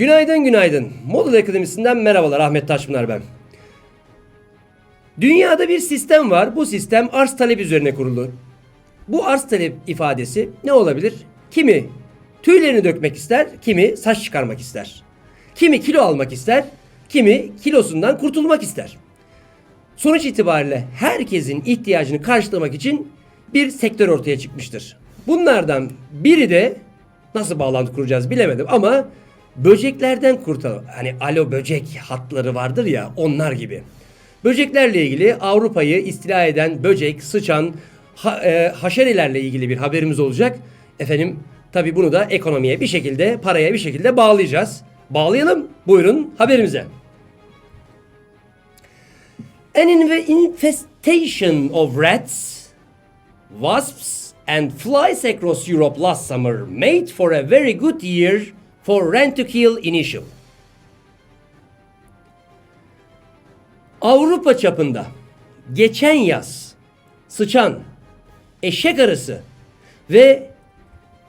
Günaydın günaydın. Model Akademisi'nden merhabalar Ahmet Taşpınar ben. Dünyada bir sistem var. Bu sistem arz talep üzerine kurulu. Bu arz talep ifadesi ne olabilir? Kimi tüylerini dökmek ister, kimi saç çıkarmak ister. Kimi kilo almak ister, kimi kilosundan kurtulmak ister. Sonuç itibariyle herkesin ihtiyacını karşılamak için bir sektör ortaya çıkmıştır. Bunlardan biri de nasıl bağlantı kuracağız bilemedim ama böceklerden kurtar. Hani alo böcek hatları vardır ya onlar gibi. Böceklerle ilgili Avrupa'yı istila eden böcek, sıçan, ha, e, haşerelerle ilgili bir haberimiz olacak. Efendim tabi bunu da ekonomiye bir şekilde, paraya bir şekilde bağlayacağız. Bağlayalım. Buyurun haberimize. An infestation of rats, wasps, and flies across Europe last summer made for a very good year for Rent to Kill Initial. Avrupa çapında geçen yaz sıçan, eşek arısı ve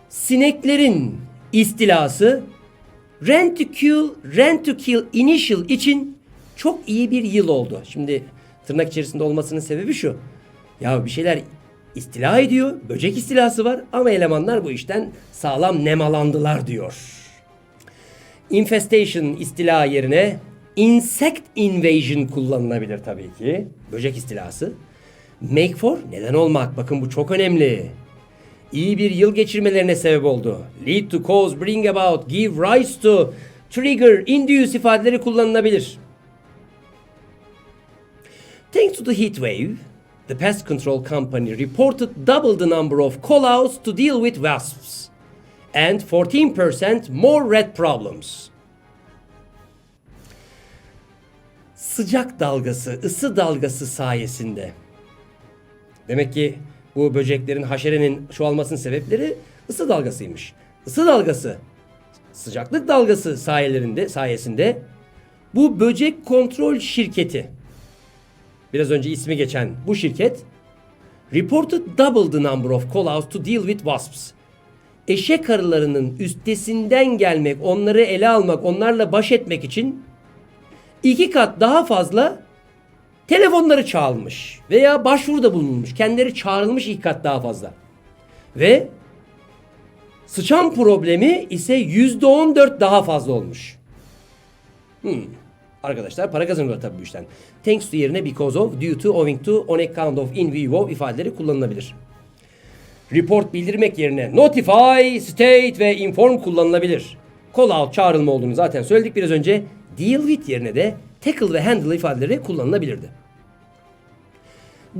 sineklerin istilası Rent to Kill, Rent to Kill Initial için çok iyi bir yıl oldu. Şimdi tırnak içerisinde olmasının sebebi şu. Ya bir şeyler istila ediyor, böcek istilası var ama elemanlar bu işten sağlam nemalandılar diyor. Infestation istila yerine insect invasion kullanılabilir tabii ki. Böcek istilası. Make for neden olmak? Bakın bu çok önemli. İyi bir yıl geçirmelerine sebep oldu. Lead to cause, bring about, give rise to, trigger, induce ifadeleri kullanılabilir. Thanks to the heat wave, the pest control company reported double the number of call-outs to deal with wasps and 14% more rat problems. Sıcak dalgası, ısı dalgası sayesinde. Demek ki bu böceklerin, haşerenin çoğalmasının sebepleri ısı dalgasıymış. Isı dalgası, sıcaklık dalgası sayelerinde, sayesinde bu böcek kontrol şirketi, biraz önce ismi geçen bu şirket, reported double the number of call-outs to deal with wasps. Eşek arılarının üstesinden gelmek, onları ele almak, onlarla baş etmek için iki kat daha fazla telefonları çalmış veya başvuruda bulunmuş. Kendileri çağrılmış iki kat daha fazla. Ve sıçan problemi ise yüzde on dört daha fazla olmuş. Hmm. Arkadaşlar para kazanıyorlar tabii bu işten. Thanks to yerine because of, due to, owing to, on account of, in view of ifadeleri kullanılabilir. Report bildirmek yerine notify, state ve inform kullanılabilir. Call out çağrılma olduğunu zaten söyledik biraz önce. Deal with yerine de tackle ve handle ifadeleri kullanılabilirdi.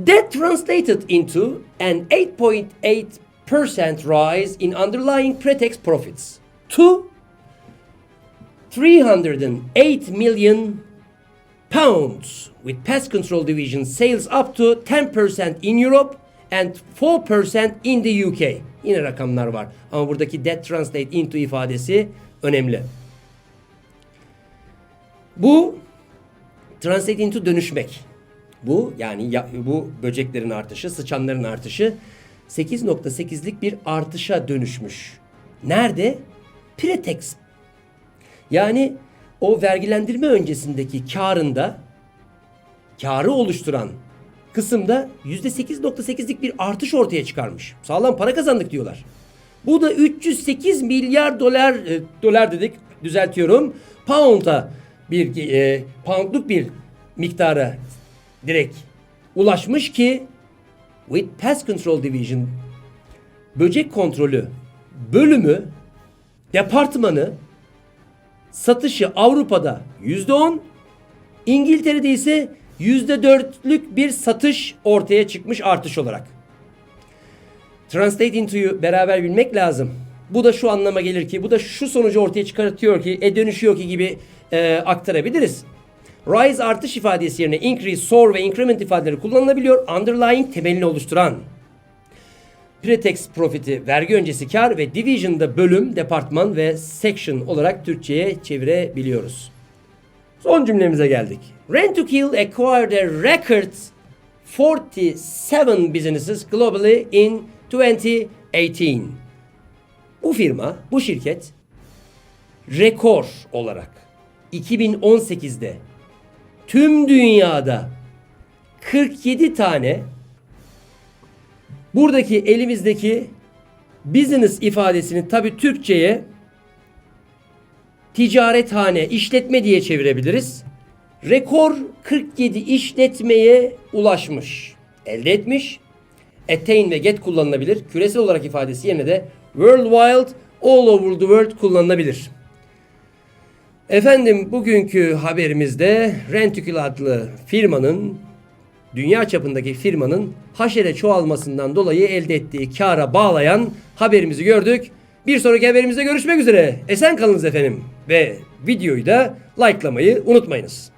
That translated into an 8.8% rise in underlying pre-tax profits to 308 million pounds with pest control division sales up to 10% in Europe and 4% in the UK. Yine rakamlar var ama buradaki that translate into ifadesi önemli. Bu translate into dönüşmek. Bu yani ya- bu böceklerin artışı, sıçanların artışı 8.8'lik bir artışa dönüşmüş. Nerede? Pretex. Yani o vergilendirme öncesindeki karında karı oluşturan kısımda %8.8'lik bir artış ortaya çıkarmış. Sağlam para kazandık diyorlar. Bu da 308 milyar dolar e, dolar dedik düzeltiyorum. Pound'a bir e, poundluk bir miktara direkt ulaşmış ki with pest control division böcek kontrolü bölümü departmanı satışı Avrupa'da %10 İngiltere'de ise %4'lük bir satış ortaya çıkmış artış olarak. Translate into'yu beraber bilmek lazım. Bu da şu anlama gelir ki, bu da şu sonucu ortaya çıkartıyor ki, e dönüşüyor ki gibi e, aktarabiliriz. Rise artış ifadesi yerine increase, soar ve increment ifadeleri kullanılabiliyor. Underlying temelini oluşturan. Pretext profiti vergi öncesi kar ve division'da bölüm, departman ve section olarak Türkçe'ye çevirebiliyoruz. Son cümlemize geldik. Rent to Kill acquired a record 47 businesses globally in 2018. Bu firma, bu şirket rekor olarak 2018'de tüm dünyada 47 tane buradaki elimizdeki business ifadesini tabi Türkçe'ye ticarethane, işletme diye çevirebiliriz. Rekor 47 işletmeye ulaşmış, elde etmiş. Attain ve get kullanılabilir. Küresel olarak ifadesi yerine de worldwide, all over the world kullanılabilir. Efendim bugünkü haberimizde Rentikül adlı firmanın dünya çapındaki firmanın haşere çoğalmasından dolayı elde ettiği kara bağlayan haberimizi gördük. Bir sonraki haberimizde görüşmek üzere. Esen kalınız efendim. Ve videoyu da likelamayı unutmayınız.